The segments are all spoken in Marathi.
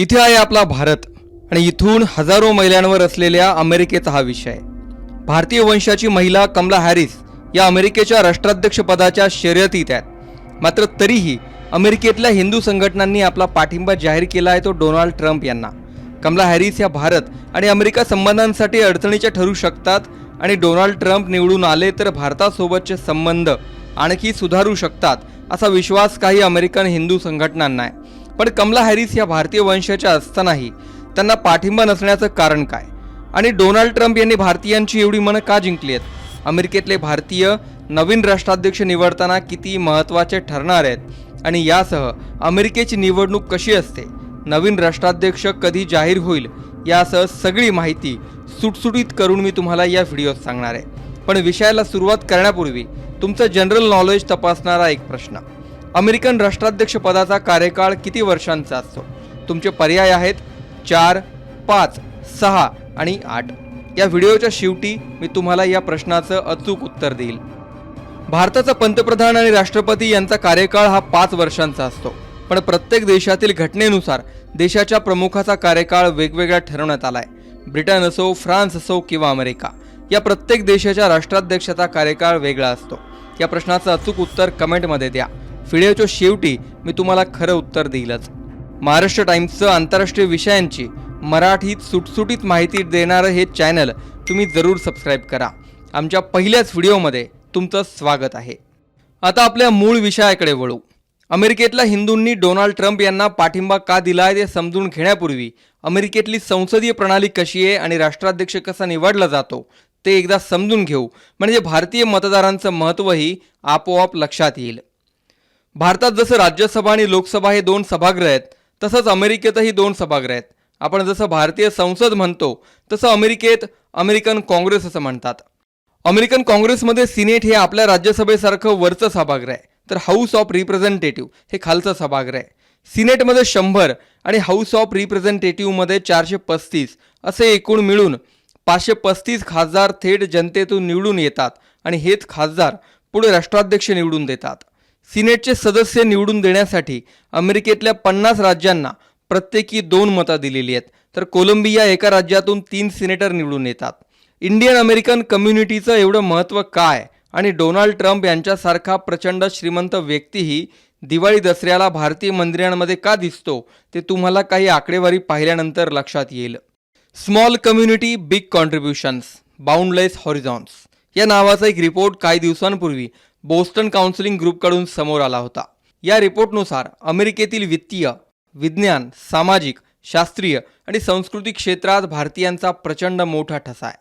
इथे आहे आपला भारत आणि इथून हजारो महिलांवर असलेल्या अमेरिकेचा हा विषय. भारतीय वंशाची महिला कमला हॅरिस या अमेरिकेच्या राष्ट्राध्यक्षपदाच्या शर्यतीत आहेत. मात्र तरीही अमेरिकेतल्या हिंदू संघटनांनी आपला पाठिंबा जाहीर केला आहे तो डोनाल्ड ट्रम्प यांना. कमला हॅरिस या भारत आणि अमेरिका संबंधांसाठी अडचणीच्या ठरू शकतात आणि डोनाल्ड ट्रम्प निवडून आले तर भारतासोबतचे संबंध आणखी सुधारू शकतात असा विश्वास काही अमेरिकन हिंदू संघटनांना आहे. पण कमला हॅरिस या भारतीय वंशाच्या असतानाही त्यांना पाठिंबा नसण्याचं कारण काय? आणि डोनाल्ड ट्रम्प यांनी भारतीयांची एवढी मनं का जिंकली आहेत? अमेरिकेतले भारतीय नवीन राष्ट्राध्यक्ष निवडताना किती महत्त्वाचे ठरणार आहेत? आणि यासह अमेरिकेची निवडणूक कशी असते? नवीन राष्ट्राध्यक्ष कधी जाहीर होईल? यासह सगळी माहिती सुटसुटीत करून मी तुम्हाला या व्हिडिओत सांगणार आहे. पण विषयाला सुरुवात करण्यापूर्वी तुमचं जनरल नॉलेज तपासणारा एक प्रश्न. अमेरिकन राष्ट्राध्यक्षपदाचा कार्यकाळ किती वर्षांचा असतो? तुमचे पर्याय आहेत चार पाच सहा आणि आठ. या व्हिडिओच्या शेवटी मी तुम्हाला या प्रश्नाचं अचूक उत्तर देईल. भारताचा पंतप्रधान आणि राष्ट्रपती यांचा कार्यकाळ हा पाच वर्षांचा असतो. पण प्रत्येक देशातील घटनेनुसार देशाच्या प्रमुखाचा कार्यकाळ वेगवेगळा ठरवण्यात आलाय. ब्रिटन असो फ्रान्स असो किंवा अमेरिका या प्रत्येक देशाच्या राष्ट्राध्यक्षाचा कार्यकाळ वेगळा असतो. या प्रश्नाचं अचूक उत्तर कमेंटमध्ये द्या. व्हिडिओच्या शेवटी मी तुम्हाला खरं उत्तर देईलच. महाराष्ट्र टाईम्सचं आंतरराष्ट्रीय विषयांची मराठीत सुटसुटीत माहिती देणारं हे चॅनल तुम्ही जरूर सबस्क्राईब करा. आमच्या पहिल्याच व्हिडिओमध्ये तुमचं स्वागत आहे. आता आपल्या मूळ विषयाकडे वळू. अमेरिकेतल्या हिंदूंनी डोनाल्ड ट्रम्प यांना पाठिंबा का दिला आहे ते समजून घेण्यापूर्वी अमेरिकेतली संसदीय प्रणाली कशी आहे आणि राष्ट्राध्यक्ष कसा निवडला जातो ते एकदा समजून घेऊ. म्हणजे भारतीय मतदारांचं महत्त्वही आपोआप लक्षात येईल. भारतात जसं राज्यसभा आणि लोकसभा हे दोन सभागृह आहेत तसंच अमेरिकेतही दोन सभागृह आहेत. आपण जसं भारतीय संसद म्हणतो तसं अमेरिकेत अमेरिकन काँग्रेस असं म्हणतात. अमेरिकन काँग्रेसमध्ये सिनेट हे आपल्या राज्यसभेसारखं वरचं सभागृह आहे. तर हाऊस ऑफ रिप्रेझेंटेटिव्ह हे खालचं सभागृह आहे. सिनेटमध्ये शंभर आणि हाऊस ऑफ रिप्रेझेंटेटिव्हमध्ये चारशे पस्तीस असे एकूण मिळून पाचशे पस्तीस खासदार थेट जनतेतून निवडून येतात आणि हेच खासदार पुढे राष्ट्राध्यक्ष निवडून देतात. सिनेटचे सदस्य निवडून देण्यासाठी अमेरिकेतल्या पन्नास राज्यांना प्रत्येकी दोन मतं दिलेली आहेत. तर कोलंबिया एका राज्यातून तीन सिनेटर निवडून येतात. इंडियन अमेरिकन कम्युनिटीचं एवढं महत्त्व काय? आणि डोनाल्ड ट्रम्प यांच्यासारखा प्रचंड श्रीमंत व्यक्तीही दिवाळी दसऱ्याला भारतीय मंदिरांमध्ये का दिसतो? ते तुम्हाला काही आकडेवारी पाहिल्यानंतर लक्षात येईल. Small community big contributions boundless horizons. या नावाचा एक रिपोर्ट काही दिवसांपूर्वी बोस्टन काउन्सिलिंग ग्रुपकडून समोर आला होता. या रिपोर्टनुसार अमेरिकेतील वित्तीय विज्ञान सामाजिक शास्त्रीय आणि सांस्कृतिक क्षेत्रात भारतीयांचा प्रचंड मोठा ठसा आहे.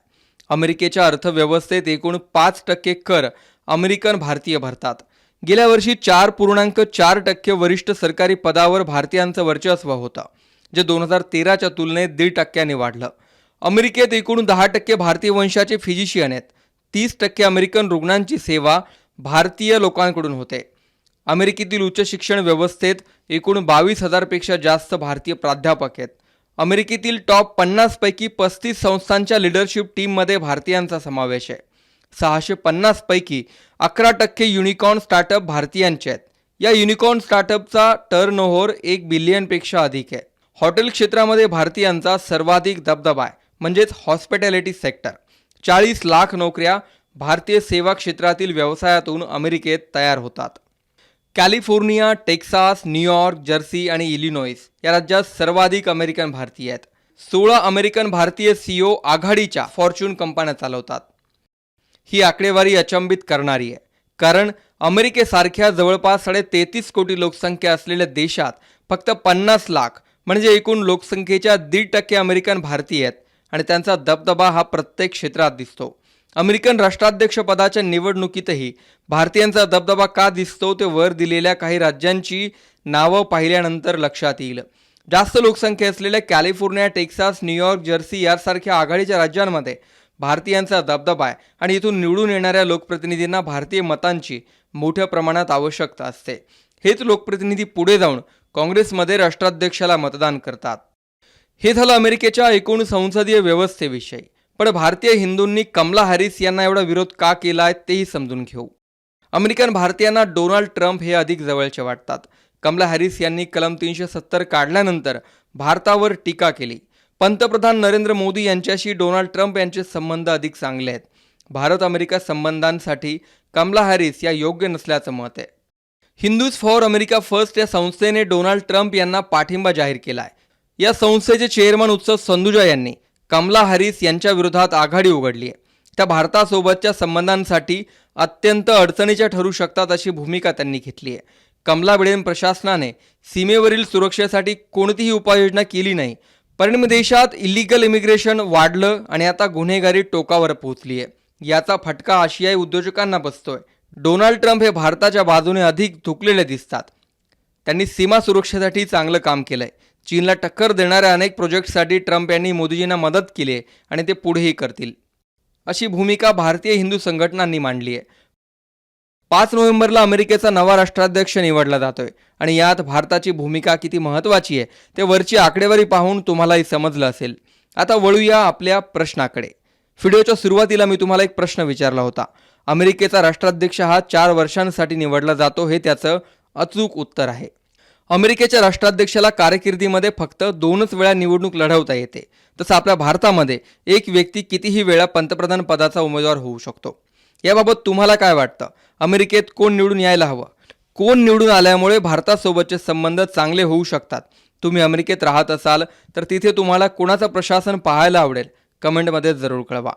अमेरिकेच्या अर्थव्यवस्थेत एकूण पाच टक्के कर अमेरिकन भारतीय भरतात. गेल्या वर्षी चार पूर्णांक चार टक्के वरिष्ठ सरकारी पदावर भारतीयांचं वर्चस्व होतं जे दोन हजार तेराच्या तुलनेत दीड टक्क्याने वाढलं. अमेरिकेत एकूण दहा टक्के भारतीय वंशाचे फिजिशियन आहेत. तीस टक्के अमेरिकन रुग्णांची सेवा भारतीय लोकांकडून होते. अमेरिकेतील उच्च शिक्षण व्यवस्थेत एकूण बावीस हजारपेक्षा जास्त भारतीय प्राध्यापक आहेत. अमेरिकेतील टॉप पन्नासपैकी पस्तीस संस्थांच्या लिडरशिप टीममध्ये भारतीयांचा समावेश आहे. सहाशे पन्नासपैकी अकरा टक्के युनिकॉर्न स्टार्टअप भारतीयांचे आहेत. या युनिकॉर्न स्टार्टअपचा टर्न ओव्हर एक बिलियनपेक्षा अधिक आहे. हॉटेल क्षेत्रामध्ये भारतीयांचा सर्वाधिक दबदबा आहे म्हणजेच हॉस्पिटॅलिटी सेक्टर. चाळीस लाख नोकऱ्या भारतीय सेवा क्षेत्रातील व्यवसायातून अमेरिकेत तयार होतात. कॅलिफोर्निया टेक्सास न्यूयॉर्क जर्सी आणि इलिनॉईस या राज्यात सर्वाधिक अमेरिकन भारतीय आहेत. सोळा अमेरिकन भारतीय सीईओ आघाडीच्या फॉर्च्यून कंपन्या चालवतात. ही आकडेवारी अचंबित करणारी आहे. कारण अमेरिकेसारख्या जवळपास साडे तेहतीस कोटी लोकसंख्या असलेल्या देशात फक्त पन्नास लाख म्हणजे एकूण लोकसंख्येच्या दीड टक्के अमेरिकन भारतीय आहेत. आणि त्यांचा दबदबा हा प्रत्येक क्षेत्रात दिसतो. अमेरिकन राष्ट्राध्यक्षपदाच्या निवडणुकीतही भारतीयांचा दबदबा का दिसतो ते वर दिलेल्या काही राज्यांची नावं पाहिल्यानंतर लक्षात येईल. जास्त लोकसंख्या असलेल्या कॅलिफोर्निया टेक्सास न्यूयॉर्क जर्सी यासारख्या आघाडीच्या राज्यांमध्ये भारतीयांचा दबदबा आहे आणि इथून निवडून येणाऱ्या लोकप्रतिनिधींना भारतीय मतांची मोठ्या प्रमाणात आवश्यकता असते. हेच लोकप्रतिनिधी पुढे जाऊन काँग्रेसमध्ये राष्ट्राध्यक्षाला मतदान करतात. हे झालं अमेरिकेच्या एकूण संसदीय व्यवस्थेविषयी. पण भारतीय हिंदूंनी कमला हॅरिस यांना एवढा विरोध का केला आहे तेही समजून घेऊ. अमेरिकन भारतीयांना डोनाल्ड ट्रम्प हे अधिक जवळचे वाटतात. कमला हॅरिस यांनी कलम तीनशे सत्तर काढल्यानंतर भारतावर टीका केली. पंतप्रधान नरेंद्र मोदी यांच्याशी डोनाल्ड ट्रम्प यांचे संबंध अधिक चांगले आहेत. भारत अमेरिका संबंधांसाठी कमला हॅरिस या योग्य नसल्याचं मत आहे. हिंदूज फॉर अमेरिका फर्स्ट या संस्थेने डोनाल्ड ट्रम्प यांना पाठिंबा जाहीर केला आहे या संस्थेचे चेअरमन उत्सव संदुजा यांनी कमला हॅरिस यांच्या विरोधात आघाडी उघडली आहे. त्या भारतासोबतच्या संबंधांसाठी अत्यंत अडचणीच्या ठरू शकतात अशी भूमिका त्यांनी घेतली आहे. कमला बिडेन प्रशासनाने सीमेवरील सुरक्षेसाठी कोणतीही उपाययोजना केली नाही. परिणाम देशात इलिगल इमिग्रेशन वाढलं आणि आता गुन्हेगारी टोकावर पोहोचली आहे. याचा फटका आशियाई उद्योजकांना बसतोय. डोनाल्ड ट्रम्प हे भारताच्या बाजूने अधिक धुकलेले दिसतात. त्यांनी सीमा सुरक्षेसाठी चांगलं काम केलंय. चीनला टक्कर देणाऱ्या अनेक प्रोजेक्टसाठी ट्रम्प यांनी मोदीजींना मदत केली आहे आणि ते पुढेही करतील. अशी भूमिका भारतीय हिंदू संघटनांनी मांडली आहे. पाच नोव्हेंबरला अमेरिकेचा नवा राष्ट्राध्यक्ष निवडला जातोय आणि यात भारताची भूमिका किती महत्त्वाची आहे ते वरची आकडेवारी पाहून तुम्हालाही समजलं असेल. आता वळूया आपल्या प्रश्नाकडे. व्हिडिओच्या सुरुवातीला मी तुम्हाला एक प्रश्न विचारला होता. अमेरिकेचा राष्ट्राध्यक्ष हा चार वर्षांसाठी निवडला जातो हे त्याचं अचूक उत्तर आहे. अमेरिकेच्या राष्ट्राध्यक्षाला कारकिर्दीमध्ये फक्त दोनच वेळा निवडणूक लढवता येते. तसं आपल्या भारतामध्ये एक व्यक्ती कितीही वेळा पंतप्रधान पदाचा उमेदवार होऊ शकतो. याबाबत तुम्हाला काय वाटतं? अमेरिकेत कोण निवडून यायला हवं? कोण निवडून आल्यामुळे भारतासोबतचे संबंध चांगले होऊ शकतात? तुम्ही अमेरिकेत राहत असाल तर तिथे तुम्हाला कोणाचं प्रशासन पाहायला आवडेल? कमेंटमध्ये जरूर कळवा.